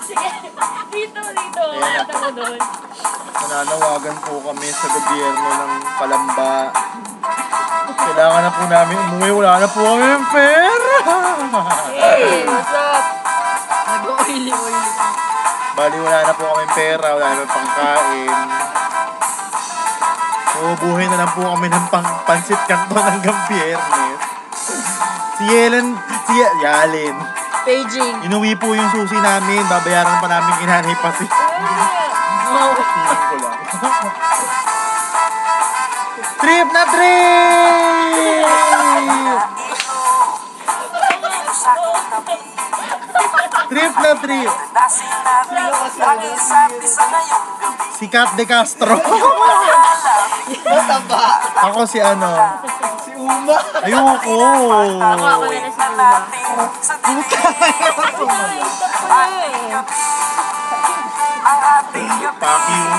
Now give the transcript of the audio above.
Sige, dito, dito. Ayan. Mo doon. Nananawagan po kami sa gobyerno ng Kalamba. Kailangan na po namin umuwi. Wala na po kami ng pera. Hey, what's up? Nag-oily-oily. Bali, wala na po kami pera. Wala na pangkain. Uubuhin na lang po kami ng pang pansit kanton hanggang biyernes. Si Yelen, si Yalin. Paging. Inuwi po yung susi namin. Babayaran pa namin kinanay pati. Trip na trip! trip na trip! Si Kat De Castro. Ako si ano? Uma. Ayoko. Ako, ako na na si Luma. Ay, ito pala eh. Fuck you.